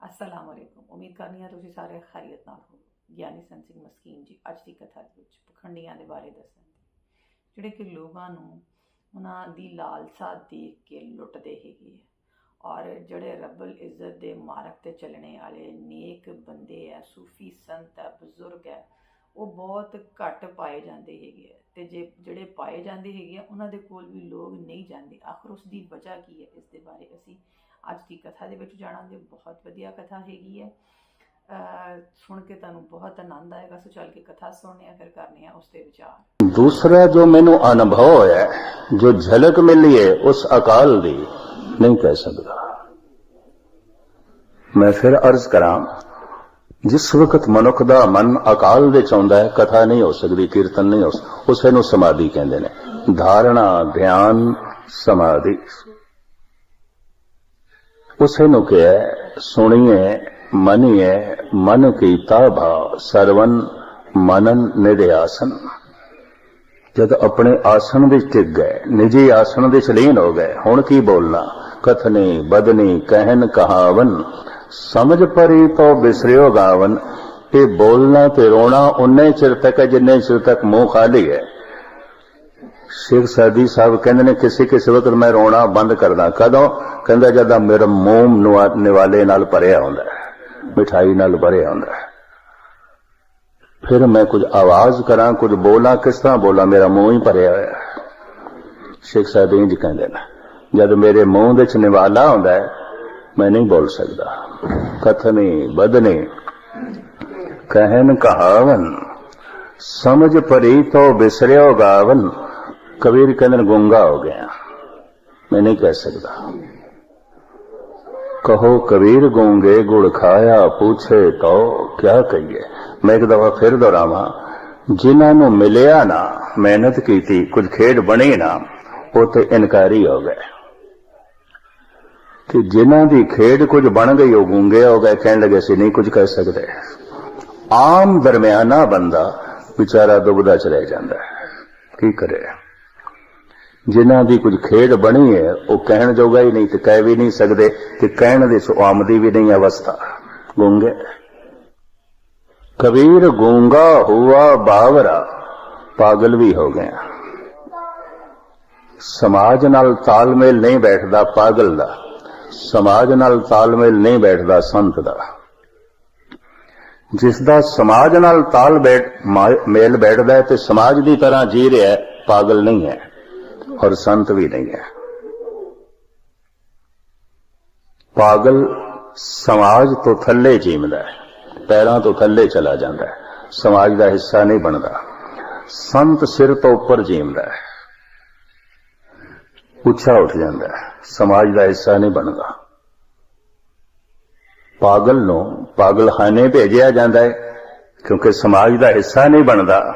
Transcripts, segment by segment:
ਅਸਲਾਮ ਅਲੈਕੁਮ ਉਮੀਦ ਕਰਨੀ ਹਾਂ ਤੁਸੀਂ ਸਾਰੇ ਖੈਰੀਅਤ ਨਾਲ ਹੋ ਗਿਆਨੀ ਸੰਤ ਸਿੰਘ ਮਸਕੀਨ ਜੀ ਅੱਜ ਦੀ ਕਥਾ ਦੇ ਵਿੱਚ ਪਖੰਡੀਆਂ ਦੇ ਬਾਰੇ ਦੱਸਣਗੇ ਜਿਹੜੇ ਕਿ ਲੋਕਾਂ ਨੂੰ ਉਹਨਾਂ ਦੀ ਲਾਲਸਾ ਦੇਖ ਕੇ ਲੁੱਟਦੇ ਹੈਗੇ ਆ ਔਰ ਜਿਹੜੇ ਰੱਬਲ ਇੱਜ਼ਤ ਦੇ ਮਾਰਗ ਤੇ ਚੱਲਣੇ ਵਾਲੇ ਨੇਕ ਬੰਦੇ ਆ ਸੂਫੀ ਸੰਤ ਆ ਬਜ਼ੁਰਗ ਆ ਉਹ ਬਹੁਤ ਘੱਟ ਪਾਏ ਜਾਂਦੇ ਹੈਗੇ ਆ ਤੇ ਜੇ ਜਿਹੜੇ ਪਾਏ ਜਾਂਦੇ ਹੈਗੇ ਆ ਉਹਨਾਂ ਦੇ ਕੋਲ ਵੀ ਲੋਕ ਨਹੀਂ ਜਾਂਦੇ ਆਖਰ ਉਸ ਦੀ ਵਜ੍ਹਾ ਕੀ ਹੈ ਇਸ ਦੇ ਬਾਰੇ ਅਸੀਂ ਅੱਜ ਦੀ ਕਥਾ ਦੇ ਵਿੱਚ ਜਾਣਾਂਗੇ ਬਹੁਤ ਵਧੀਆ ਕਥਾ ਹੈਗੀ ਹੈ। ਸੁਣ ਕੇ ਤੁਹਾਨੂੰ ਬਹੁਤ ਆਨੰਦ ਆਏਗਾ। ਸੋ ਚੱਲ ਕੇ ਕਥਾ ਸੁਣਨੇ ਆ ਫਿਰ ਕਰਨੇ ਆ ਉਸ ਤੇ ਵਿਚਾਰ। ਦੂਸਰਾ ਜੋ ਮੈਨੂੰ ਅਨੁਭਵ ਹੋਇਆ, ਜੋ ਝਲਕ ਮਿਲੀ ਹੈ, ਉਸ ਅਕਾਲ ਦੀ ਨਹੀਂ ਕਹਿ ਸਕਦਾ। ਮੈਂ ਫਿਰ ਅਰਜ਼ ਕਰਾਂ, ਜਿਸ ਵਕਤ ਮਨੁੱਖ ਦਾ ਮਨ ਅਕਾਲ ਵਿੱਚ ਆਉਂਦਾ ਹੈ, ਕਥਾ ਨਹੀਂ ਹੋ ਸਕਦੀ, ਕੀਰਤਨ ਨਹੀਂ ਹੋ ਸਕਦਾ, ਉਸੇ ਨੂੰ ਸਮਾਧੀ ਕਹਿੰਦੇ ਨੇ। ਧਾਰਣਾ, ਧਿਆਨ, ਸਮਾਧੀ। ਉਸੇ ਨੂੰ ਕਿਹਾ ਹੈ, ਸੁਣੀਏ ਮਨੀਏ ਮਨ ਕੀਤਾ ਭਾਵ ਸਰਵਨ ਮਨਨ ਨਿਧਿਆਸਨ ਜਦ ਆਪਣੇ ਆਸਣ ਵਿੱਚ ਟਿਕ ਗਏ ਨਿਜੀ ਆਸਣ ਵਿੱਚ ਲੀਨ ਹੋ ਗਏ ਹੁਣ ਕੀ ਬੋਲਣਾ? ਕਥਨੀ ਬਦਨੀ ਕਹਿਨ ਕਹਾਵਨ ਸਮਝ ਪਰੀ ਤੋ ਬਿਸਰਿਓ ਗਾਵਨ। ਇਹ ਬੋਲਣਾ ਤੇ ਰੋਣਾ ਉਨੇ ਚਿਰ ਤੱਕ ਹੈ ਜਿੰਨੇ ਚਿਰ ਤੱਕ ਮੂੰਹ ਖਾਲੀ ਹੈ। ਸ਼ੇਖ ਸਾਦੀ ਸਾਹਿਬ ਕਹਿੰਦੇ ਨੇ, ਕਿਸੇ ਕਿਸੇ ਵਕਤ ਮੈਂ ਰੋਣਾ ਬੰਦ ਕਰਦਾ। ਕਦੋਂ? ਕਹਿੰਦਾ, ਜਦਾਂ ਮੇਰਾ ਮੂੰਹ ਨਿਵਾਲੇ ਨਾਲ ਭਰਿਆ ਹੁੰਦਾ ਮਿਠਾਈ ਨਾਲ ਭਰਿਆ ਹੁੰਦਾ ਫਿਰ ਮੈਂ ਕੁਝ ਆਵਾਜ਼ ਕਰਾਂ, ਕੁਝ ਬੋਲਾਂ, ਕਿਸ ਤਰ੍ਹਾਂ ਬੋਲਾਂ? ਮੇਰਾ ਮੂੰਹ ਹੀ ਭਰਿਆ ਹੋਇਆ ਸ਼ੇਖ ਸਾਹਿਬ ਇੰਜ ਕਹਿੰਦੇ ਨੇ, ਜਦ ਮੇਰੇ ਮੂੰਹ ਦੇ ਚ ਨਿਵਾਲਾ ਹੁੰਦਾ ਹੈ, ਮੈਂ ਨਹੀਂ ਬੋਲ ਸਕਦਾ। ਕਥਨੀ, ਬਦਨੀ ਕਹਿਣ ਕਹਾਵਨ, ਸਮਝ ਪਰੀ ਤੋ ਬਿਸਰਿਓ ਗਾਵਨ। ਕਬੀਰ ਕਹਿੰਦੇ ਨੇ, ਗੁੰਗਾ ਹੋ ਗਿਆ। ਮੈਂ ਨਹੀਂ ਕਹਿ ਸਕਦਾ। ਕਹੋ, ਕਬੀਰ ਗੂੰਗੇ ਗੁੜ ਖਾਇਆ, ਪੁੱਛੇ ਤੋ ਕਿਆ ਕਹੀਏ? ਮੈਂ ਇੱਕ ਦਫਾ ਫਿਰ ਦੁਹਰਾਵਾਂ, ਜਿਨ੍ਹਾਂ ਨੂੰ ਮਿਲਿਆ ਨਾ, ਮਿਹਨਤ ਕੀਤੀ, ਕੁਝ ਖੇਡ ਬਣੀ ਨਾ, ਉਹ ਤੇ ਇਨਕਾਰੀ ਹੋ ਗਏ। ਕਿ ਜਿਨ੍ਹਾਂ ਦੀ ਖੇਡ ਕੁਝ ਬਣ ਗਈ, ਉਹ ਗੂੰਗੇ ਹੋ ਗਏ, ਕਹਿਣ ਲੱਗੇ ਸੀ ਨਹੀਂ ਕੁਝ ਕਹਿ ਸਕਦੇ। ਆਮ ਦਰਮਿਆਨਾ ਬੰਦਾ ਵਿਚਾਰਾ ਦੁਬਦਾ ਚ ਰਹਿ ਜਾਂਦਾ ਹੈ। ਕੀ ਕਰੇ? ਜਿਨ੍ਹਾਂ ਦੀ ਕੁਝ ਖੇਡ ਬਣੀ ਹੈ, ਉਹ ਕਹਿਣ ਜੋਗਾ ਹੀ ਨਹੀਂ ਤੇ ਕਹਿ ਵੀ ਨਹੀਂ ਸਕਦੇ ਤੇ ਕਹਿਣ ਦੀ ਸੋ ਆਮਦੀ ਵੀ ਨਹੀਂ ਅਵਸਥਾ। ਗੂੰਗੇ। ਕਬੀਰ ਗੂੰਗਾ ਹੁਆ ਬਾਵਰਾ, ਪਾਗਲ ਵੀ ਹੋ ਗਿਆ। ਸਮਾਜ ਨਾਲ ਤਾਲਮੇਲ ਨਹੀਂ ਬੈਠਦਾ ਪਾਗਲ ਦਾ, ਸਮਾਜ ਨਾਲ ਤਾਲਮੇਲ ਨਹੀਂ ਬੈਠਦਾ ਸੰਤ ਦਾ। ਜਿਸ ਦਾ ਸਮਾਜ ਨਾਲ ਤਾਲ ਬੈਠ ਮੇਲ ਬੈਠਦਾ ਤੇ ਸਮਾਜ ਦੀ ਤਰ੍ਹਾਂ ਜੀ ਰਿਹਾ ਪਾਗਲ ਨਹੀਂ ਹੈ। ਔਰ ਸੰਤ ਵੀ ਨਹੀਂ ਹੈ। ਪਾਗਲ ਸਮਾਜ ਤੋਂ ਥੱਲੇ ਜੀਵਦਾ ਹੈ। ਪੈਰਾਂ ਤੋਂ ਥੱਲੇ ਚਲਾ ਜਾਂਦਾ ਹੈ। ਸਮਾਜ ਦਾ ਹਿੱਸਾ ਨਹੀਂ ਬਣਦਾ। ਸੰਤ ਸਿਰ ਤੋਂ ਉੱਪਰ ਜੀਵਦਾ ਹੈ। ਉੱਚਾ ਉੱਠ ਜਾਂਦਾ ਹੈ। ਸਮਾਜ ਦਾ ਹਿੱਸਾ ਨਹੀਂ ਬਣਦਾ। ਪਾਗਲ ਨੂੰ ਪਾਗਲਖਾਨੇ ਭੇਜਿਆ ਜਾਂਦਾ ਹੈ ਕਿਉਂਕਿ ਸਮਾਜ ਦਾ ਹਿੱਸਾ ਨਹੀਂ ਬਣਦਾ।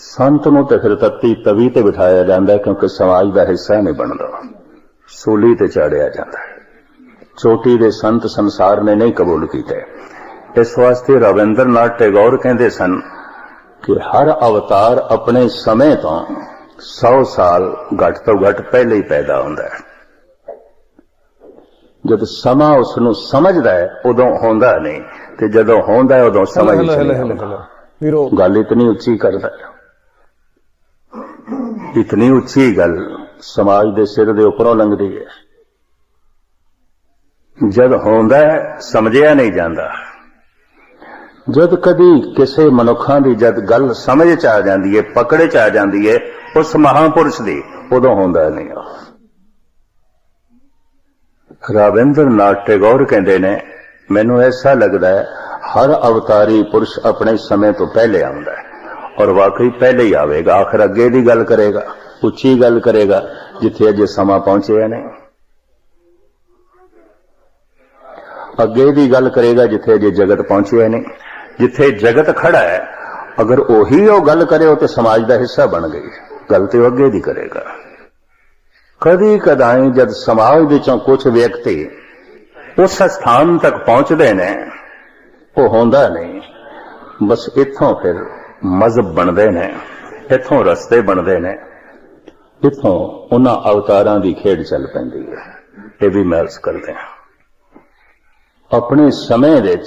ਸੰਤ ਨੂੰ ਤੇ ਫਿਰ ਤੱਤੀ ਤਵੀ ਤੇ ਬਿਠਾਇਆ ਜਾਂਦਾ ਕਿਉਂਕਿ ਸਮਾਜ ਦਾ ਹਿੱਸਾ ਨਹੀਂ ਬਣਦਾ ਸੂਲੀ ਤੇ ਚਾੜਿਆ ਜਾਂਦਾ ਚੋਟੀ ਦੇ ਸੰਤ ਸੰਸਾਰ ਨੇ ਨਹੀਂ ਕਬੂਲ ਕੀਤੇ। ਇਸ ਵਾਸਤੇ ਰਵਿੰਦਰਨਾਥ ਟੈਗੋਰ ਕਹਿੰਦੇ ਸਨ ਕਿ ਹਰ ਅਵਤਾਰ ਆਪਣੇ ਸਮੇਂ ਤੋਂ 100 ਸਾਲ ਘੱਟ ਤੋਂ ਘੱਟ ਪਹਿਲੇ ਹੀ ਪੈਦਾ ਹੁੰਦਾ ਹੈ। ਜਦ ਸਮਾਂ ਉਸ ਨੂੰ ਸਮਝਦਾ ਹੈ ਉਦੋਂ ਹੁੰਦਾ ਨਹੀਂ। ਤੇ ਜਦੋਂ ਹੁੰਦਾ ਉਦੋਂ ਸਮਝ ਨਹੀਂ ਵੀਰੋ ਗੱਲ ਇਤਨੀ ਉੱਚੀ ਕਰਦਾ ਹੈ। ਇਤਨੀ ਉੱਚੀ ਗੱਲ ਸਮਾਜ ਦੇ ਸਿਰ ਦੇ ਉੱਪਰੋਂ ਲੰਘਦੀ ਹੈ। ਜਦ ਹੁੰਦਾ ਸਮਝਿਆ ਨਹੀਂ ਜਾਂਦਾ। ਜਦ ਕਦੀ ਕਿਸੇ ਮਨੁੱਖਾਂ ਦੀ ਜਦ ਗੱਲ ਸਮਝ ਚ ਆ ਜਾਂਦੀ ਹੈ, ਪਕੜੇ ਚ ਆ ਜਾਂਦੀ ਹੈ, ਉਸ ਮਹਾਪੁਰਸ਼ ਦੀ ਉਦੋਂ ਹੁੰਦਾ ਨਹੀਂ ਉਹ ਰਾਵਿੰਦਰਨਾਥ ਟੈਗੋਰ ਕਹਿੰਦੇ ਨੇ, ਮੈਨੂੰ ਐਸਾ ਲੱਗਦਾ ਹੈ, ਹਰ ਅਵਤਾਰੀ ਪੁਰਸ਼ ਆਪਣੇ ਸਮੇਂ ਤੋਂ ਪਹਿਲੇ ਆਉਂਦਾ ਹੈ। ਔਰ ਵਾਕਈ ਪਹਿਲੇ ਹੀ ਆਵੇਗਾ, ਆਖਰ ਅੱਗੇ ਦੀ ਗੱਲ ਕਰੇਗਾ ਉੱਚੀ ਗੱਲ ਕਰੇਗਾ, ਜਿੱਥੇ ਅਜੇ ਸਮਾਂ ਪਹੁੰਚਿਆ ਨਹੀਂ। ਅੱਗੇ ਦੀ ਗੱਲ ਕਰੇਗਾ ਜਿੱਥੇ ਅਜੇ ਜਗਤ ਪਹੁੰਚਿਆ ਨਹੀਂ। ਜਿੱਥੇ ਜਗਤ ਖੜਾ ਹੈ, ਅਗਰ ਉਹੀ ਉਹ ਗੱਲ ਕਰੇ, ਉਹ ਤੇ ਸਮਾਜ ਦਾ ਹਿੱਸਾ ਬਣ ਗਈ। ਗੱਲ ਤੇ ਉਹ ਅੱਗੇ ਦੀ ਕਰੇਗਾ। ਕਦੀ ਕਦਾਈ ਜਦ ਸਮਾਜ ਵਿੱਚੋਂ ਕੁਝ ਵਿਅਕਤੀ ਉਸ ਸਥਾਨ ਤੱਕ ਪਹੁੰਚਦੇ ਨੇ, ਉਹ ਹੁੰਦਾ ਨਹੀਂ। ਬਸ ਇੱਥੋਂ ਫਿਰ ਮਜ਼ਹਬ ਬਣਦੇ ਨੇ, ਇੱਥੋਂ ਰਸਤੇ ਬਣਦੇ ਨੇ, ਇੱਥੋਂ ਉਹਨਾਂ ਅਵਤਾਰਾਂ ਦੀ ਖੇਡ ਚੱਲ ਪੈਂਦੀ ਹੈ। ਇਹ ਵੀ ਮਹਿਲਸ ਕਰਦੇ ਹਾਂ। ਆਪਣੇ ਸਮੇਂ ਵਿੱਚ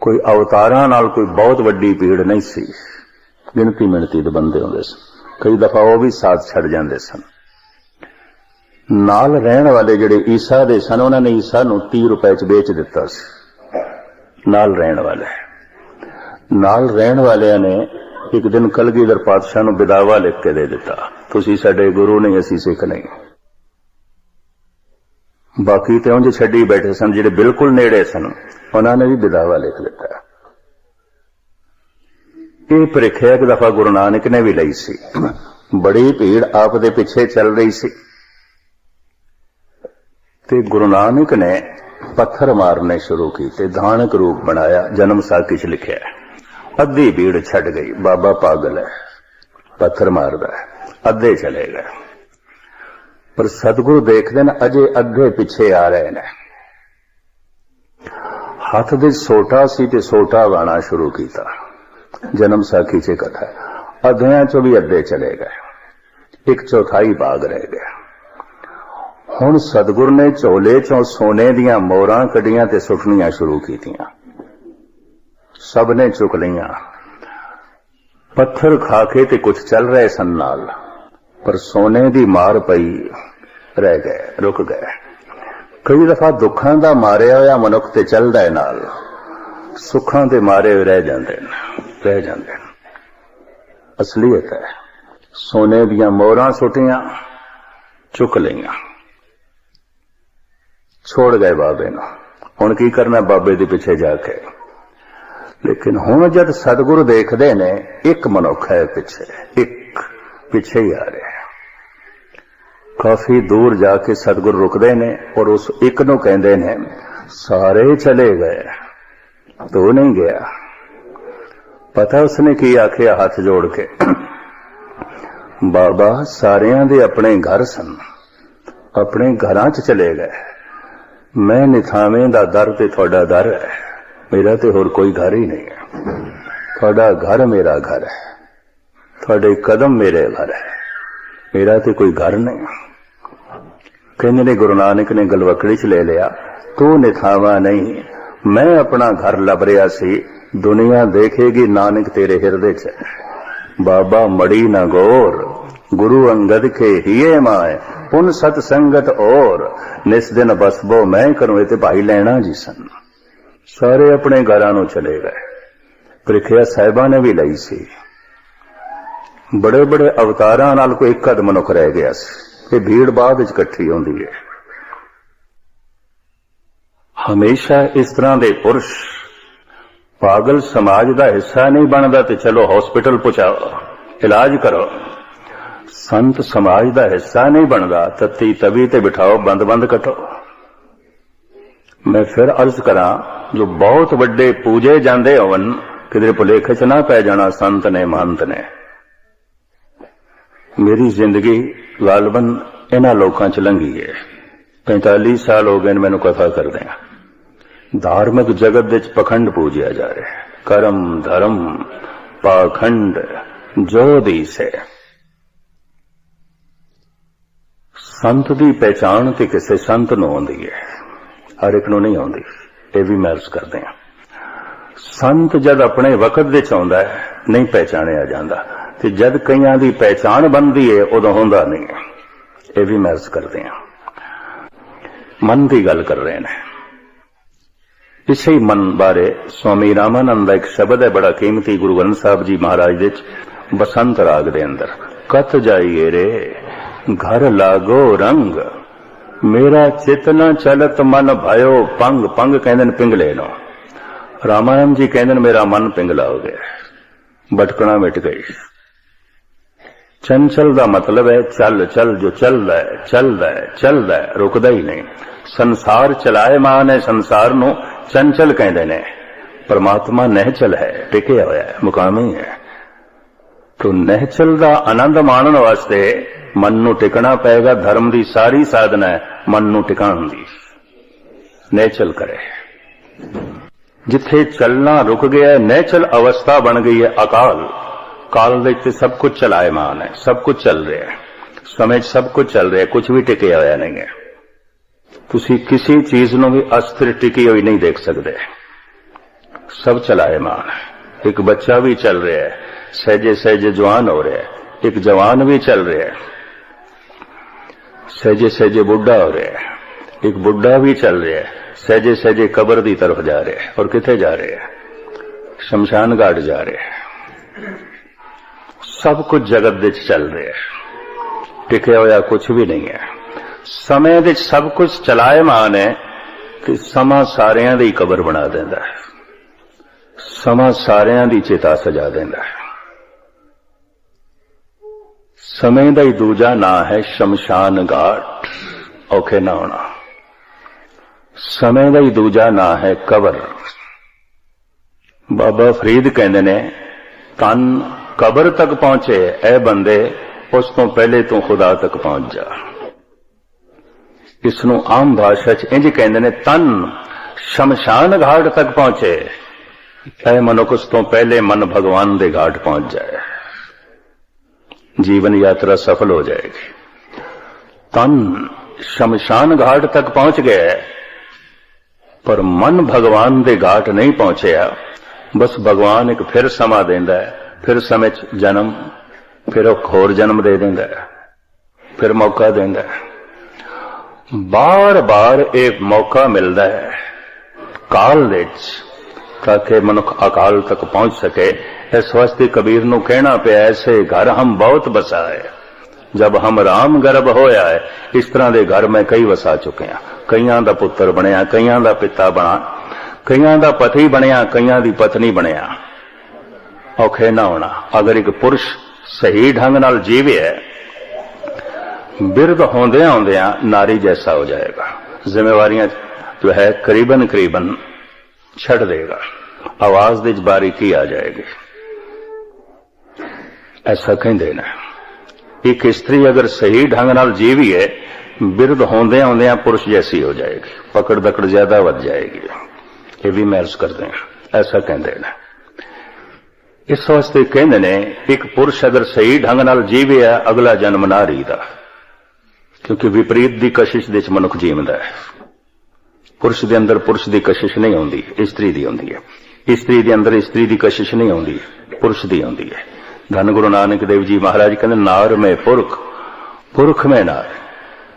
ਕੋਈ ਅਵਤਾਰਾਂ ਨਾਲ ਕੋਈ ਬਹੁਤ ਵੱਡੀ ਭੀੜ ਨਹੀਂ ਸੀ, ਗਿਣਤੀ ਮਿਣਤੀ ਦੇ ਬੰਦੇ ਹੁੰਦੇ ਸਨ। ਕਈ ਦਫਾ ਉਹ ਵੀ ਸਾਥ ਛੱਡ ਜਾਂਦੇ ਸਨ। ਨਾਲ ਰਹਿਣ ਵਾਲੇ ਜਿਹੜੇ ਈਸਾ ਦੇ ਸਨ, ਉਹਨਾਂ ਨੇ ਈਸਾ ਨੂੰ 30 ਰੁਪਏ ਚ ਵੇਚ ਦਿੱਤਾ ਸੀ। ਨਾਲ ਰਹਿਣ ਵਾਲੇ। ਨਾਲ ਰਹਿਣ ਵਾਲਿਆਂ ਨੇ ਇੱਕ ਦਿਨ ਕਲਗੀਧਰ ਪਾਤਸ਼ਾਹ ਨੂੰ ਵਿਦਾਵਾ ਲਿਖ ਕੇ ਦੇ ਦਿੱਤਾ। ਤੁਸੀਂ ਸਾਡੇ ਗੁਰੂ ਨਹੀਂ, ਅਸੀਂ ਸਿੱਖ ਨਹੀਂ। ਬਾਕੀ ਤੇ ਉਂਝ ਛੱਡੀ ਬੈਠੇ ਸਨ, ਜਿਹੜੇ ਬਿਲਕੁਲ ਨੇੜੇ ਸਨ। ਉਹਨਾਂ ਨੇ ਵੀ ਵਿਦਾਵਾ ਲਿਖ ਦਿੱਤਾ। ਇਹ ਪ੍ਰੀਖਿਆ ਇੱਕ ਦਫਾ ਗੁਰੂ ਨਾਨਕ ਨੇ ਵੀ ਲਈ ਸੀ। ਬੜੀ ਭੀੜ ਆਪ ਦੇ ਪਿੱਛੇ ਚੱਲ ਰਹੀ ਸੀ। ਤੇ ਗੁਰੂ ਨਾਨਕ ਨੇ ਪੱਥਰ ਮਾਰਨੇ ਸ਼ੁਰੂ ਕੀਤੇ ਧਾਨਕ ਰੂਪ ਬਣਾਇਆ, ਜਨਮ ਸਾਖੀ ਚ ਲਿਖਿਆ। ਅੱਧੀ ਭੀੜ ਛੱਡ ਗਈ। ਬਾਬਾ ਪਾਗਲ ਹੈ, ਪੱਥਰ ਮਾਰਦਾ ਹੈ, ਅੱਧੇ ਚਲੇ ਗਏ। ਪਰ ਸਤਿਗੁਰੂ ਦੇਖਦੇ ਨੇ, ਅਜੇ ਅੱਧੇ ਪਿੱਛੇ ਆ ਰਹੇ ਨੇ। ਹੱਥ ਦੇ ਸੋਟਾ ਸੀ ਤੇ ਸੋਟਾ ਵਾਣਾ ਸ਼ੁਰੂ ਕੀਤਾ। ਜਨਮ ਸਾਖੀ ਚ ਕਥਾ ਹੈ। ਅੱਧਿਆਂ ਚੋਂ ਵੀ ਅੱਧੇ ਚਲੇ ਗਏ। ਇੱਕ ਚੌਥਾਈ ਬਾਗ ਰਹਿ ਗਿਆ। ਹੁਣ ਸਤਿਗੁਰ ਨੇ ਝੋਲੇ ਚੋਂ ਸੋਨੇ ਦੀਆਂ ਮੋਹਰਾਂ ਕੱਢੀਆਂ ਤੇ ਸੁੱਟਣੀਆਂ ਸ਼ੁਰੂ ਕੀਤੀਆਂ। ਸਭ ਨੇ ਚੁੱਕ ਲਈਆਂ। ਪੱਥਰ ਖਾ ਕੇ ਤੇ ਕੁਝ ਚੱਲ ਰਹੇ ਸਨ ਨਾਲ, ਪਰ ਸੋਨੇ ਦੀ ਮਾਰ ਪਈ, ਰਹਿ ਗਏ, ਰੁਕ ਗਏ। ਕਈ ਦਫਾ ਦੁੱਖਾਂ ਦਾ ਮਾਰਿਆ ਹੋਇਆ ਮਨੁੱਖ ਤੇ ਚੱਲਦਾ ਹੈ ਨਾਲ, ਸੁੱਖਾਂ ਦੇ ਮਾਰੇ ਰਹਿ ਜਾਂਦੇ ਨੇ, ਰਹਿ ਜਾਂਦੇ ਨੇ। ਅਸਲੀਅਤ ਹੈ, ਸੋਨੇ ਦੀਆਂ ਮੋਹਰਾਂ ਸੁੱਟੀਆਂ, ਚੁੱਕ ਲਈਆਂ। ਛੋੜ ਗਏ ਬਾਬੇ ਨੂੰ। ਹੁਣ ਕੀ ਕਰਨਾ ਬਾਬੇ ਦੇ ਪਿੱਛੇ ਜਾ ਕੇ? ਲੇਕਿਨ ਹੁਣ ਜਦ ਸਤਿਗੁਰੂ ਦੇਖਦੇ ਨੇ, ਇੱਕ ਮਨੁੱਖ ਹੈ ਪਿੱਛੇ, ਇੱਕ ਪਿੱਛੇ ਹੀ ਆ ਰਿਹਾ। ਕਾਫੀ ਦੂਰ ਜਾ ਕੇ ਸਤਿਗੁਰ ਰੁਕਦੇ ਨੇ ਔਰ ਉਸ ਇੱਕ ਨੂੰ ਕਹਿੰਦੇ ਨੇ, ਸਾਰੇ ਚਲੇ ਗਏ, ਤੂੰ ਨਹੀਂ ਗਿਆ। ਪਤਾ ਉਸਨੇ ਕੀ ਆਖਿਆ ਹੱਥ ਜੋੜ ਕੇ? ਬਾਬਾ, ਸਾਰਿਆਂ ਦੇ ਆਪਣੇ ਘਰ ਸਨ। ਆਪਣੇ ਘਰਾਂ 'ਚ ਚਲੇ ਗਏ। ਮੈਂ ਨਿਥਾਵੇਂ ਦਾ ਦਰ ਤੇ ਤੁਹਾਡਾ ਦਰ ਹੈ। ਮੇਰਾ ਤੇ ਹੋਰ ਕੋਈ ਘਰ ਹੀ ਨਹੀਂ ਹੈ। ਤੁਹਾਡਾ ਘਰ ਮੇਰਾ ਘਰ ਹੈ। ਤੁਹਾਡੇ ਕਦਮ ਮੇਰੇ ਘਰ ਹੈ। ਮੇਰਾ ਤੇ ਕੋਈ ਘਰ ਨਹੀਂ। ਕਹਿੰਦੇ ਨੇ, ਗੁਰੂ ਨਾਨਕ ਨੇ ਗਲਵਕੜੀ ਚ ਲੈ ਲਿਆ। ਤੂੰ ਨਿਥਾਵਾ ਨਹੀਂ। ਮੈਂ ਆਪਣਾ ਘਰ ਲੱਭ ਰਿਹਾ ਸੀ। ਦੁਨੀਆ ਦੇਖੇਗੀ ਨਾਨਕ ਤੇਰੇ ਹਿਰਦੇ ਚ। ਬਾਬਾ ਮੜੀ ਨਾ ਗੌਰ। ਗੁਰੂ ਅੰਗਦ ਕੇ ਹੀਏ ਮਾਏ। ਪੁਨ ਸਤ ਸੰਗਤ ਔਰ। ਨਿਸ ਦਿਨ ਬਸਬੋ ਮੈਂ ਕਰੂੰ, ਇਹ ਤੇ ਭਾਈ ਲੈਣਾ ਜੀ ਸਨ। ਸਾਰੇ ਆਪਣੇ ਘਰਾਂ ਨੂੰ ਚਲੇ ਗਏ। ਪ੍ਰੀਖਿਆ ਸਾਹਿਬਾਂ ਨੇ ਵੀ ਲਈ ਸੀ। ਬੜੇ ਬੜੇ ਅਵਤਾਰਾਂ ਨਾਲ ਕੋਈ ਇੱਕ ਅਦ ਮਨੁੱਖ ਰਹਿ ਗਿਆ ਸੀ। ਇਹ ਭੀੜ ਬਾਅਦ ਵਿੱਚ ਇਕੱਠੀ ਹੁੰਦੀ ਹੈ। ਹਮੇਸ਼ਾ ਇਸ ਤਰ੍ਹਾਂ ਦੇ ਪੁਰਸ਼ ਪਾਗਲ ਸਮਾਜ ਦਾ ਹਿੱਸਾ ਨਹੀਂ ਬਣਦਾ ਤੇ ਚਲੋ ਹਸਪੀਟਲ ਪਹੁੰਚਾਓ, ਇਲਾਜ ਕਰੋ। ਸੰਤ ਸਮਾਜ ਦਾ ਹਿੱਸਾ ਨਹੀਂ ਬਣਦਾ, ਤਤੀ ਤਵੀ ਤੇ ਬਿਠਾਓ ਬੰਦ ਬੰਦ ਕਟੋ। ਮੈਂ ਫਿਰ ਅਰਜ਼ ਕਰਾਂ ਜੋ ਬਹੁਤ ਵੱਡੇ ਪੂਜੇ ਜਾਂਦੇ ਹੋਵਨ, ਕਿਧਰੇ ਭੁਲੇਖੇ ਚ ਨਾ ਪੈ ਜਾਣਾ ਸੰਤ ਨੇ, ਮਹੰਤ ਨੇ। ਮੇਰੀ ਜ਼ਿੰਦਗੀ ਗਾਲਬਨ ਇਹਨਾਂ ਲੋਕਾਂ ਚ ਲੰਘੀ ਹੈ 45 ਸਾਲ ਹੋ ਗਏ ਨੇ ਮੈਨੂੰ ਕਥਾ ਕਰਦੇ ਆ। ਧਾਰਮਿਕ ਜਗਤ ਵਿੱਚ ਪਖੰਡ ਪੂਜਿਆ ਜਾ ਰਿਹਾ ਹੈ। ਕਰਮ, ਧਰਮ, ਪਾਖੰਡ, ਜੋ ਦੀਸ ਹੈ ਸੰਤ ਦੀ ਪਹਿਚਾਣ ਤੇ ਕਿਸੇ ਸੰਤ ਨੂੰ ਆਉਂਦੀ ਹੈ ਹਰ ਇੱਕ ਨੂੰ ਨਹੀਂ ਆਉਂਦੀ। ਇਹ ਵੀ ਮੈਂ ਅਰਜ਼ ਕਰਦੇ ਹਾਂ। ਸੰਤ ਜਦ ਆਪਣੇ ਵਕਤ ਵਿੱਚ ਆਉਂਦਾ ਹੈ, ਨਹੀਂ ਪਹਿਚਾਣਿਆ ਜਾਂਦਾ। ਤੇ ਜਦ ਕਈਆਂ ਦੀ ਪਹਿਚਾਣ ਬਣਦੀ ਏ, ਉਦੋਂ ਹੁੰਦਾ ਨਹੀਂ। ਇਹ ਵੀ ਮੈਂ ਅਰਜ਼ ਕਰਦੇ ਹਾਂ। ਮਨ ਦੀ ਗੱਲ ਕਰ ਰਹੇ ਨੇ। ਇਸੇ ਮਨ ਬਾਰੇ ਸਵਾਮੀ ਰਾਮਾਨੰਦ ਦਾ ਇੱਕ ਸ਼ਬਦ ਹੈ, ਬੜਾ ਕੀਮਤੀ। ਗੁਰੂ ਗ੍ਰੰਥ ਸਾਹਿਬ ਜੀ ਮਹਾਰਾਜ ਦੇ ਵਿੱਚ ਬਸੰਤ ਰਾਗ ਦੇ ਅੰਦਰ ਕਤ ਜਾਈਏ ਰੇ, ਘਰ ਲਾਗੋ ਰੰਗ ਮੇਰਾ ਚੇਤਨਾ ਚਲਤ, ਮਨ ਭਇਓ, ਪੰਗ ਪੰਗ ਕਹਿੰਦੇ ਨੇ ਪਿੰਗਲੇ ਨੂੰ। ਰਾਮਾਨੰਦ ਜੀ ਕਹਿੰਦੇ ਨੇ ਮੇਰਾ ਮਨ ਪਿੰਗਲਾ ਹੋ ਗਿਆ। ਭਟਕਣਾ ਮਿਟ ਗਈ। ਚੰਚਲ ਦਾ ਮਤਲਬ ਹੈ, ਚੱਲ ਚੱਲ, ਜੋ ਚੱਲਦਾ ਹੈ ਚੱਲਦਾ ਹੈ ਚੱਲਦਾ ਹੈ, ਰੁਕਦਾ ਹੀ ਨਹੀਂ। ਸੰਸਾਰ ਚਲਾਏ ਮਾਨ ਹੈ ਸੰਸਾਰ ਨੂੰ ਚੰਚਲ ਕਹਿੰਦੇ ਨੇ। ਪਰਮਾਤਮਾ ਨਹਿਚਲ ਹੈ, ਟਿਕਿਆ ਹੋਇਆ ਹੈ, ਮੁਕਾਮੀ ਹੈ। ਤੋ ਨਹਿਚਲ ਦਾ ਆਨੰਦ ਮਾਣਨ ਵਾਸਤੇ ਮਨ ਨੂੰ ਟਿਕਣਾ ਪਏਗਾ ਧਰਮ ਦੀ ਸਾਰੀ ਸਾਧਨਾ ਹੈ ਮਨ ਨੂੰ ਟਿਕਾਉਣ ਦੀ। ਨਹਿਚਲ ਕਰੇ। ਜਿੱਥੇ ਚੱਲਣਾ ਰੁਕ ਗਿਆ ਹੈ, ਅਵਸਥਾ ਬਣ ਗਈ ਹੈ ਅਕਾਲ। ਕਾਲ ਦੇ ਵਿੱਚ ਸਭ ਕੁਝ ਚਲਾਇਮਾਨ ਹੈ ਸਭ ਕੁਝ ਚੱਲ ਰਿਹਾ ਹੈ। ਸਮੇਂ 'ਚ ਸਭ ਕੁਝ ਚੱਲ ਰਿਹਾ ਹੈ ਕੁਝ ਵੀ ਟਿਕਿਆ ਹੋਇਆ ਨਹੀਂ ਹੈ। ਤੁਸੀਂ ਕਿਸੇ ਚੀਜ਼ ਨੂੰ ਵੀ ਅਸਥਿਰ ਟਿਕੀ ਹੋਈ ਨਹੀਂ ਦੇਖ ਸਕਦੇ। ਸਭ ਚਲਾਇਮਾਨ ਹੈ। ਇੱਕ ਬੱਚਾ ਵੀ ਚੱਲ ਰਿਹਾ ਹੈ ਸਹਿਜੇ ਸਹਿਜੇ ਜਵਾਨ ਹੋ ਰਿਹਾ ਹੈ। ਇੱਕ ਜਵਾਨ ਵੀ ਚੱਲ ਰਿਹਾ ਹੈ। ਸਹਿਜੇ ਸਹਿਜੇ ਬੁੱਢਾ ਹੋ ਰਿਹਾ ਹੈ। ਇੱਕ ਬੁੱਢਾ ਵੀ ਚੱਲ ਰਿਹਾ ਹੈ। ਸਹਿਜੇ ਸਹਿਜੇ ਕਬਰ ਦੀ ਤਰਫ ਜਾ ਰਿਹਾ ਹੈ ਔਰ ਕਿੱਥੇ ਜਾ ਰਿਹਾ ਹੈ? ਸ਼ਮਸ਼ਾਨ ਘਾਟ ਜਾ ਰਿਹਾ ਹੈ। ਸਭ ਕੁਝ ਜਗਤ ਵਿੱਚ ਚੱਲ ਰਿਹਾ ਹੈ। ਟਿਕਿਆ ਹੋਇਆ ਕੁਝ ਵੀ ਨਹੀਂ ਹੈ। ਸਮੇਂ ਵਿੱਚ ਸਭ ਕੁਝ ਚਲਾਇਮਾਨ ਹੈ ਕਿ ਸਮਾਂ ਸਾਰਿਆਂ ਦੀ ਕਬਰ ਬਣਾ ਦਿੰਦਾ ਹੈ। ਸਮਾਂ ਸਾਰਿਆਂ ਦੀ ਚੇਤਾ ਸਜਾ ਦਿੰਦਾ ਹੈ। ਸਮੇਂ ਦਾ ਹੀ ਦੂਜਾ ਨਾਂ ਹੈ ਸ਼ਮਸ਼ਾਨ ਘਾਟ। ਔਖੇ ਨਾ ਹੋਣਾ। ਸਮੇਂ ਦਾ ਹੀ ਦੂਜਾ ਨਾਂ ਹੈ ਕਬਰ। ਬਾਬਾ ਫਰੀਦ ਕਹਿੰਦੇ ਨੇ, ਤਨ ਕਬਰ ਤੱਕ ਪਹੁੰਚੇ ਐ ਬੰਦੇ ਉਸ ਤੋਂ ਪਹਿਲੇ ਤੂੰ ਖੁਦਾ ਤੱਕ ਪਹੁੰਚ ਜਾ। ਇਸ ਨੂੰ ਆਮ ਭਾਸ਼ਾ 'ਚ ਇੰਜ ਕਹਿੰਦੇ ਨੇ, ਤਨ ਸ਼ਮਸ਼ਾਨ ਘਾਟ ਤੱਕ ਪਹੁੰਚੇ ਐ ਮਨੁੱਖ ਉਸ ਤੋਂ ਪਹਿਲੇ ਮਨ ਭਗਵਾਨ ਦੇ ਘਾਟ ਪਹੁੰਚ ਜਾਏ। ਜੀਵਨ ਯਾਤਰਾ ਸਫਲ ਹੋ ਜਾਏਗੀ। ਤਨ ਸ਼ਮਸ਼ਾਨ ਘਾਟ ਤੱਕ ਪਹੁੰਚ ਗਿਆ ਪਰ ਮਨ ਭਗਵਾਨ ਦੇ ਘਾਟ ਨਹੀਂ ਪਹੁੰਚਿਆ। ਬਸ ਭਗਵਾਨ ਇੱਕ ਫਿਰ ਸਮਾਂ ਦਿੰਦਾ ਹੈ, ਫਿਰ ਸਮੇਂ 'ਚ ਜਨਮ, ਫਿਰ ਉਹ ਹੋਰ ਜਨਮ ਦੇ ਦਿੰਦਾ ਹੈ, ਫਿਰ ਮੌਕਾ ਦਿੰਦਾ ਹੈ। ਬਾਰ-ਬਾਰ ਇਹ ਮੌਕਾ ਮਿਲਦਾ ਹੈ, ਕਾਲ ਵਿੱਚ। ਤਾਂ ਕਿ ਮਨੁੱਖ ਅਕਾਲ ਤੱਕ ਪਹੁੰਚ ਸਕੇ ਇਸ ਵਾਸਤੇ ਕਬੀਰ ਨੂੰ ਕਹਿਣਾ ਪਿਆ ਐਸੇ ਘਰ ਹਮ ਬਹੁਤ ਬਸਾਏ ਜਬ ਹਮ ਰਾਮ ਗਰਭ ਹੋਇਆ ਹੈ ਇਸ ਤਰ੍ਹਾਂ ਦੇ ਘਰ ਮੈਂ ਕਈ ਵਸਾ ਚੁੱਕਿਆ ਕਈਆਂ ਦਾ ਪੁੱਤਰ ਬਣਿਆ ਕਈਆਂ ਦਾ ਪਿਤਾ ਬਣਾ ਕਈਆਂ ਦਾ ਪਤੀ ਬਣਿਆ ਕਈਆਂ ਦੀ ਪਤਨੀ ਬਣਿਆ ਔਖੇ ਨਾ ਹੋਣਾ ਅਗਰ ਇੱਕ ਪੁਰਸ਼ ਸਹੀ ਢੰਗ ਨਾਲ ਜੀਵੇ ਬਿਰਧ ਹੁੰਦਿਆਂ ਹੁੰਦਿਆਂ ਨਾਰੀ ਜੈਸਾ ਹੋ ਜਾਏਗਾ ਜ਼ਿੰਮੇਵਾਰੀਆਂ ਜੋ ਹੈ ਕਰੀਬਨ ਕਰੀਬਨ ਛੱਡ ਦੇਗਾ। ਆਵਾਜ਼ ਦੇ ਵਿੱਚ ਬਾਰੀਕੀ ਆ ਜਾਏਗੀ? ਐਸਾ ਕਹਿੰਦੇ ਨੇ ਇੱਕ ਇਸਤਰੀ ਅਗਰ ਸਹੀ ਢੰਗ ਨਾਲ ਜੀਵੀ ਹੈ ਬਿਰਧ ਹੁੰਦਿਆਂ ਹੁੰਦਿਆਂ ਪੁਰਸ਼ ਜੈਸੀ ਹੋ ਜਾਏਗੀ। ਪਕੜ ਦਕੜ ਜ਼ਿਆਦਾ ਵੱਧ ਜਾਏਗੀ। ਇਹ ਵੀ ਮਹਿਸੂਸ ਕਰਦੇ ਹਾਂ। ਐਸਾ ਕਹਿੰਦੇ ਨੇ। ਇਸ ਵਾਸਤੇ ਕਹਿੰਦੇ ਨੇ ਇੱਕ ਪੁਰਸ਼ ਅਗਰ ਸਹੀ ਢੰਗ ਨਾਲ ਜੀਵਿਆ, ਅਗਲਾ ਜਨਮ ਨਾਰੀ ਦਾ। ਕਿਉਂਕਿ ਵਿਪਰੀਤ ਦੀ ਕਸ਼ਿਸ਼ ਦੇ ਵਿੱਚ ਮਨੁੱਖ ਜੀਵਦਾ ਹੈ। ਪੁਰਸ਼ ਦੇ ਅੰਦਰ ਪੁਰਸ਼ ਦੀ ਕਸ਼ਿਸ਼ ਨਹੀਂ ਆਉਂਦੀ ਇਸਤਰੀ ਦੀ ਆਉਂਦੀ ਹੈ। ਇਸਤਰੀ ਦੇ ਅੰਦਰ ਇਸਤਰੀ ਦੀ ਕਸ਼ਿਸ਼ ਨਹੀਂ ਆਉਂਦੀ, ਪੁਰਸ਼ ਦੀ ਆਉਂਦੀ ਹੈ। ਧੰਨ ਗੁਰੂ ਨਾਨਕ ਦੇਵ ਜੀ ਮਹਾਰਾਜ ਕਹਿੰਦੇ, ਨਾਰ ਮੈਂ ਪੁਰਖ ਪੁਰਖ ਮੈਂ ਨਾਰ,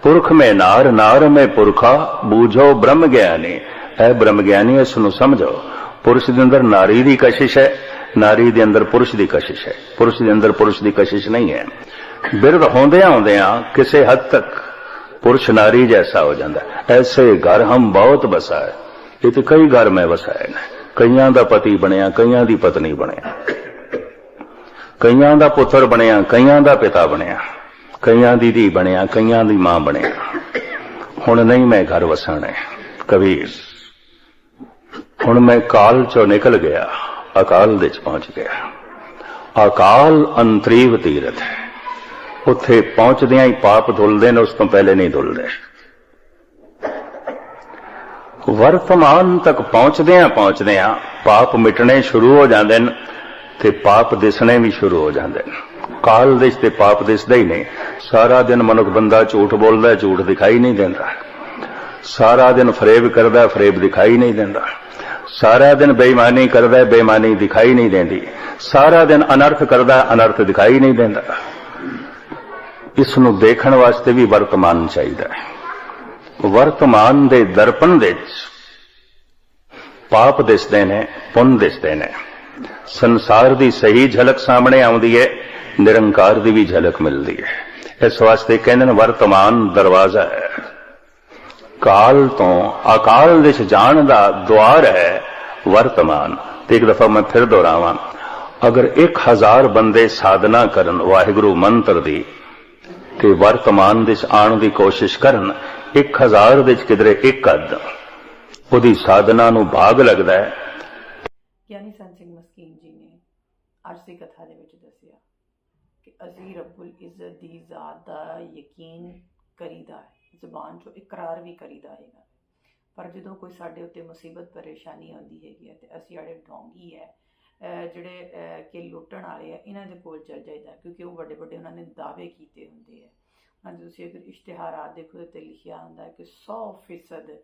ਪੁਰਖ ਮੈਂ ਨਾਰ ਨਾਰ ਮੈਂ ਪੁਰਖਾ, ਬੂਝੋ ਬ੍ਰਹਮ ਗਿਆਨੀ, ਐ ਬ੍ਰਹਮ ਗਿਆਨੀ ਇਸ ਨੂੰ ਸਮਝੋ। ਪੁਰਸ਼ ਦੇ ਅੰਦਰ ਨਾਰੀ ਦੀ ਕਸ਼ਿਸ਼ ਹੈ, ਨਾਰੀ ਦੇ ਅੰਦਰ ਪੁਰਸ਼ ਦੀ ਕਸ਼ਿਸ਼ ਹੈ, ਪੁਰਸ਼ ਦੇ ਅੰਦਰ ਪੁਰਸ਼ ਦੀ ਕਸ਼ਿਸ਼ ਨਹੀਂ ਹੈ। ਬਿਰਧ ਹੁੰਦਿਆਂ ਹੁੰਦਿਆਂ ਕਿਸੇ ਹੱਦ ਤੱਕ ਪੁਰਸ਼ ਨਾਰੀ ਜੈਸਾ ਹੋ ਜਾਂਦਾ। ਐਸੇ ਘਰ ਹਮ ਬਹੁਤ ਬਸਾਏ ਇਹ ਤੇ ਕਈ ਘਰ ਮੈਂ ਵਸਾਏ ਨੇ। ਕਈਆਂ ਦਾ ਪਤੀ ਬਣਿਆ, ਕਈਆਂ ਦੀ ਪਤਨੀ ਬਣਿਆ। ਕਈਆਂ ਦਾ ਪੁੱਤਰ ਬਣਿਆ, ਕਈਆਂ ਦਾ ਪਿਤਾ ਬਣਿਆ। ਕਈਆਂ ਦੀ ਧੀ ਬਣਿਆ, ਕਈਆਂ ਦੀ ਮਾਂ ਬਣਿਆ। ਹੁਣ ਨਹੀਂ ਮੈਂ ਘਰ ਵਸਾਣਾ, ਕਬੀਰ। ਹੁਣ ਮੈਂ ਕਾਲ ਚੋਂ ਨਿਕਲ ਗਿਆ, ਅਕਾਲ ਦੇ ਚ ਪਹੁੰਚ ਗਿਆ। ਅਕਾਲ ਅੰਤਰੀਵ ਤੀਰਥ ਹੈ। ਉੱਥੇ ਪਹੁੰਚਦਿਆਂ ਹੀ ਪਾਪ ਧੁੱਲਦੇ ਨੇ ਉਸ ਤੋਂ ਪਹਿਲੇ ਨਹੀਂ ਧੁੱਲਦੇ। ਵਰਤਮਾਨ ਤੱਕ ਪਹੁੰਚਦਿਆਂ ਪਹੁੰਚਦਿਆਂ ਪਾਪ ਮਿਟਣੇ ਸ਼ੁਰੂ ਹੋ ਜਾਂਦੇ ਨੇ ਤੇ ਪਾਪ ਦਿਸਣੇ ਵੀ ਸ਼ੁਰੂ ਹੋ ਜਾਂਦੇ ਨੇ। ਕਾਲ ਦੇ ਤੇ ਪਾਪ ਦਿਸਦਾ ਹੀ ਨਹੀਂ ਸਾਰਾ ਦਿਨ ਮਨੁੱਖ ਬੰਦਾ ਝੂਠ ਬੋਲਦਾ ਝੂਠ ਦਿਖਾਈ ਨਹੀਂ ਦਿੰਦਾ। ਸਾਰਾ ਦਿਨ ਫਰੇਬ ਕਰਦਾ ਫਰੇਬ ਦਿਖਾਈ ਨਹੀਂ ਦਿੰਦਾ। ਸਾਰਾ ਦਿਨ ਬੇਈਮਾਨੀ ਕਰਦਾ ਹੈ, ਬੇਈਮਾਨੀ ਦਿਖਾਈ ਨਹੀਂ ਦਿੰਦੀ। ਸਾਰਾ ਦਿਨ ਅਨਰਥ ਕਰਦਾ ਅਨਰਥ ਦਿਖਾਈ ਨਹੀਂ ਦਿੰਦਾ। ਇਸ ਨੂੰ ਦੇਖਣ ਵਾਸਤੇ ਵੀ ਵਰਤਮਾਨ ਚਾਹੀਦਾ ਹੈ। ਵਰਤਮਾਨ ਦੇ ਦਰਪਣ ਵਿੱਚ ਪਾਪ ਦਿਸਦੇ ਨੇ, ਪੁੰਨ ਦਿਸਦੇ ਨੇ। ਸੰਸਾਰ ਦੀ ਸਹੀ ਝਲਕ ਸਾਹਮਣੇ ਆਉਂਦੀ ਹੈ, ਨਿਰੰਕਾਰ ਦੀ ਵੀ ਝਲਕ ਮਿਲਦੀ ਹੈ। ਇਸ ਵਾਸਤੇ ਕਹਿੰਦੇ ਨੇ ਵਰਤਮਾਨ ਦਰਵਾਜ਼ਾ ਹੈ। ਕਾਲ ਤੋਂ ਅਕਾਲ ਵਿੱਚ ਜਾਣ ਦਾ ਦਵਾਰ ਹੈ ਵਰਤਮਾਨ। ਤੇ ਇੱਕ ਦਫਾ ਮੈਂ ਫਿਰ ਦੁਹਰਾਵਾਂ, ਅਗਰ 1000 ਬੰਦੇ ਸਾਧਨਾ ਕਰਨ ਵਾਹਿਗੁਰੂ ਮੰਤਰ ਦੀ ਤੇ ਵਰਤਮਾਨ ਵਿੱਚ ਆਉਣ ਦੀ ਕੋਸ਼ਿਸ਼ ਕਰਨ 1000 ਵਿੱਚ ਕਿਧਰੇ ਇੱਕ ਅੱਧ। ਉਹਦੀ ਸਾਧਨਾ ਨੂੰ ਭਾਗ ਲੱਗਦਾ ਹੈ। ਗਿਆਨੀ ਸੰਤ ਸਿੰਘ ਮਸਕੀਨ ਜੀ ਨੇ ਅੱਜ ਦੀ ਕਥਾ ਦੇ ਵਿੱਚ ਦੱਸਿਆ ਕਿ ਅਸੀਂ ਰੱਬੁਲ ਇੱਜ਼ਤ ਦੀ ਜ਼ਾਤ ਦਾ ਯਕੀਨ ਕਰੀਦਾ ਹੈ, ਜ਼ੁਬਾਨ ਚੋਂ ਇਕਰਾਰ ਵੀ ਕਰੀਦਾ ਹੈਗਾ। ਪਰ ਜਦੋਂ ਕੋਈ ਸਾਡੇ ਉੱਤੇ ਮੁਸੀਬਤ, ਪਰੇਸ਼ਾਨੀ ਆਉਂਦੀ ਹੈਗੀ ਹੈ ਤੇ ਅਸੀਂ ਅੜੇ ਡੋਂਗੀ ਹੈ ਜਿਹੜੇ ਕਿ ਲੁੱਟਣ ਵਾਲੇ ਆ, ਇਹਨਾਂ ਦੇ ਕੋਲ ਚਲ ਜਾਈਦਾ, ਕਿਉਂਕਿ ਉਹ ਵੱਡੇ ਵੱਡੇ ਉਹਨਾਂ ਨੇ ਦਾਅਵੇ ਕੀਤੇ ਹੁੰਦੇ ਆ। ਅੱਜ ਤੁਸੀਂ ਅਗਰ ਇਸ਼ਤਿਹਾਰਾਤ ਦੇਖੋ ਤੇ ਲਿਖਿਆ ਹੁੰਦਾ ਕਿ 100%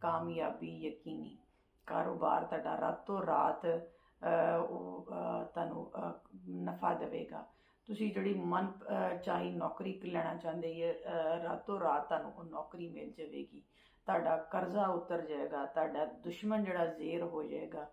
ਕਾਮਯਾਬੀ ਯਕੀਨੀ। ਕਾਰੋਬਾਰ ਤੁਹਾਡਾ ਰਾਤੋਂ ਰਾਤ ਉਹ ਤੁਹਾਨੂੰ ਨਫਾ ਦੇਵੇਗਾ। ਤੁਸੀਂ ਜਿਹੜੀ ਮਨ ਚਾਹੀ ਨੌਕਰੀ ਲੈਣਾ ਚਾਹੁੰਦੇ ਹੋ ਰਾਤੋਂ ਰਾਤ ਤੁਹਾਨੂੰ ਉਹ ਨੌਕਰੀ ਮਿਲ ਜਾਵੇਗੀ। ਤੁਹਾਡਾ ਕਰਜ਼ਾ ਉਤਰ ਜਾਏਗਾ, ਤੁਹਾਡਾ ਦੁਸ਼ਮਣ ਜਿਹੜਾ ਜ਼ੇਰ ਹੋ ਜਾਏਗਾ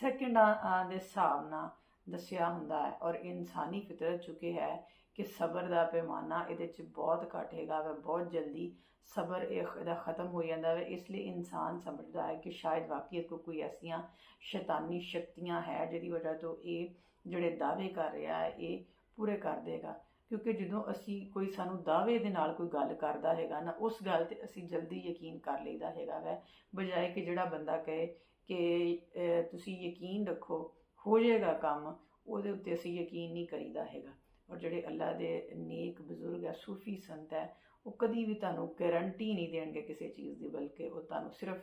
ਸੈਕਿੰਡਾਂ ਦੇ ਹਿਸਾਬ ਨਾਲ ਦੱਸਿਆ ਹੁੰਦਾ ਹੈ ਔਰ ਇਨਸਾਨੀ ਫਿਤਰਤ ਚੁੱਕੇ ਹੈ ਕਿ ਸਬਰ ਦਾ ਪੈਮਾਨਾ ਇਹਦੇ ਚ ਬਹੁਤ ਘੱਟ ਹੈਗਾ ਵਾ, ਬਹੁਤ ਜਲਦੀ ਸਬਰ ਇਹ ਇਹਦਾ ਖਤਮ ਹੋ ਜਾਂਦਾ ਹੈ ਇਸ ਲਈ ਇਨਸਾਨ ਸਮਝਦਾ ਹੈ ਕਿ ਸ਼ਾਇਦ ਵਾਕਈ ਕੋ ਕੋਈ ਐਸੀਆਂ ਸ਼ੈਤਾਨੀ ਸ਼ਕਤੀਆਂ ਹੈ ਜਿਹਦੀ ਵਜ੍ਹਾ ਤੋਂ ਇਹ ਜਿਹੜੇ ਦਾਅਵੇ ਕਰ ਰਿਹਾ ਹੈ, ਇਹ ਪੂਰੇ ਕਰ ਦੇਗਾ। ਕਿਉਂਕਿ ਜਦੋਂ ਅਸੀਂ ਕੋਈ ਸਾਨੂੰ ਦਾਅਵੇ ਦੇ ਨਾਲ ਕੋਈ ਗੱਲ ਕਰਦਾ ਹੈਗਾ ਨਾ, ਉਸ ਗੱਲ ਤੇ ਅਸੀਂ ਜਲਦੀ ਯਕੀਨ ਕਰ ਲਈਦਾ ਹੈਗਾ ਵੈ, ਬਜਾਏ ਕਿ ਜਿਹੜਾ ਬੰਦਾ ਕਹੇ ਕਿ ਤੁਸੀਂ ਯਕੀਨ ਰੱਖੋ ਹੋ ਜਾਏਗਾ ਕੰਮ ਉਹਦੇ ਉੱਤੇ ਅਸੀਂ ਯਕੀਨ ਨਹੀਂ ਕਰੀਦਾ ਹੈਗਾ। ਔਰ ਜਿਹੜੇ ਅੱਲਾ ਦੇ ਨੇਕ ਬਜ਼ੁਰਗ ਹੈ ਸੂਫੀ ਸੰਤ ਹੈ ਉਹ ਕਦੀ ਵੀ ਤੁਹਾਨੂੰ ਗਾਰੰਟੀ ਨਹੀਂ ਦੇਣਗੇ ਕਿਸੇ ਚੀਜ਼ ਦੀ ਬਲਕਿ ਉਹ ਤੁਹਾਨੂੰ ਸਿਰਫ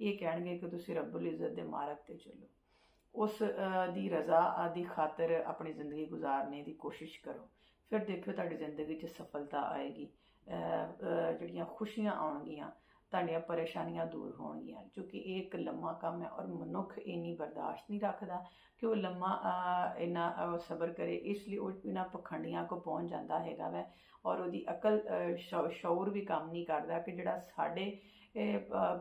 ਇਹ ਕਹਿਣਗੇ ਕਿ ਤੁਸੀਂ ਰੱਬੁਲ ਇੱਜ਼ਤ ਦੇ ਮਾਰਗ ਤੇ ਚੱਲੋ। ਉਸ ਦੀ ਰਜ਼ਾ ਅਹ, ਖਾਤਰ ਆਪਣੀ ਜ਼ਿੰਦਗੀ ਗੁਜ਼ਾਰਨੇ ਦੀ ਕੋਸ਼ਿਸ਼ ਕਰੋ। ਫਿਰ ਦੇਖਿਓ ਤੁਹਾਡੀ ਜ਼ਿੰਦਗੀ 'ਚ ਸਫਲਤਾ ਆਏਗੀ। ਜਿਹੜੀਆਂ ਖੁਸ਼ੀਆਂ ਆਉਣਗੀਆਂ ਤੁਹਾਡੀਆਂ ਪਰੇਸ਼ਾਨੀਆਂ ਦੂਰ ਹੋਣਗੀਆਂ ਕਿਉਂਕਿ ਇਹ ਇੱਕ ਲੰਮਾ ਕੰਮ ਹੈ ਔਰ ਮਨੁੱਖ ਇੰਨੀ ਬਰਦਾਸ਼ਤ ਨਹੀਂ ਰੱਖਦਾ ਕਿ ਉਹ ਲੰਮਾ ਅਹ, ਇੰਨਾ ਸਬਰ ਕਰੇ ਇਸ ਲਈ ਉਹ ਬਿਨਾਂ ਪਖੰਡੀਆਂ ਕੋ ਪਹੁੰਚ ਜਾਂਦਾ ਹੈਗਾ ਵੈ ਔਰ ਉਹਦੀ ਅਕਲ ਅਹ, ਸ਼ੌਰ ਵੀ ਕੰਮ ਨਹੀਂ ਕਰਦਾ ਕਿ ਜਿਹੜਾ ਸਾਡੇ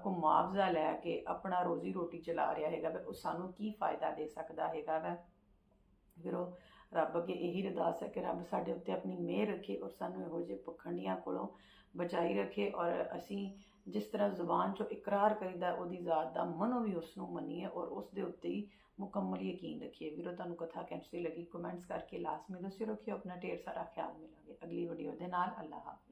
ਕੋ ਮੁਆਵਜ਼ਾ ਲੈ ਕੇ ਆਪਣਾ ਰੋਜ਼ੀ ਰੋਟੀ ਚਲਾ ਰਿਹਾ ਹੈਗਾ ਵੈ ਉਹ ਸਾਨੂੰ ਕੀ ਫਾਇਦਾ ਦੇ ਸਕਦਾ ਹੈਗਾ ਵੈ? ਫਿਰ ਉਹ ਰੱਬ ਅੱਗੇ ਇਹੀ ਅਰਦਾਸ ਹੈ ਕਿ ਰੱਬ ਸਾਡੇ ਉੱਤੇ ਆਪਣੀ ਮਿਹਰ ਰੱਖੇ ਔਰ ਸਾਨੂੰ ਇਹੋ ਜਿਹੇ ਪਖੰਡੀਆਂ ਕੋਲੋਂ ਬਚਾਈ ਰੱਖੇ ਔਰ ਅਸੀਂ ਜਿਸ ਤਰ੍ਹਾਂ ਜ਼ੁਬਾਨ ਚੋਂ ਇਕਰਾਰ ਕਰੀਦਾ ਉਹਦੀ ਜ਼ਾਤ ਦਾ ਮਨੋਂ ਵੀ ਉਸ ਨੂੰ ਮੰਨੀਏ ਔਰ ਉਸ ਦੇ ਉੱਤੇ ਹੀ ਮੁਕੰਮਲ ਯਕੀਨ ਰੱਖੀਏ। ਵੀਰੋ, ਤੁਹਾਨੂੰ ਕਥਾ ਕੈਂਚੀ ਲੱਗੀ ਕਮੈਂਟਸ ਕਰਕੇ ਲਾਜ਼ਮੀ ਦੱਸਿਓ, ਰੱਖਿਓ, ਆਪਣਾ ਢੇਰ ਸਾਰਾ ਖਿਆਲ ਮਿਲਾਂਗੇ। ਅਗਲੀ ਵੀਡੀਓ ਦੇ ਨਾਲ, ਅੱਲਾਹ ਹਾਫਿਜ਼।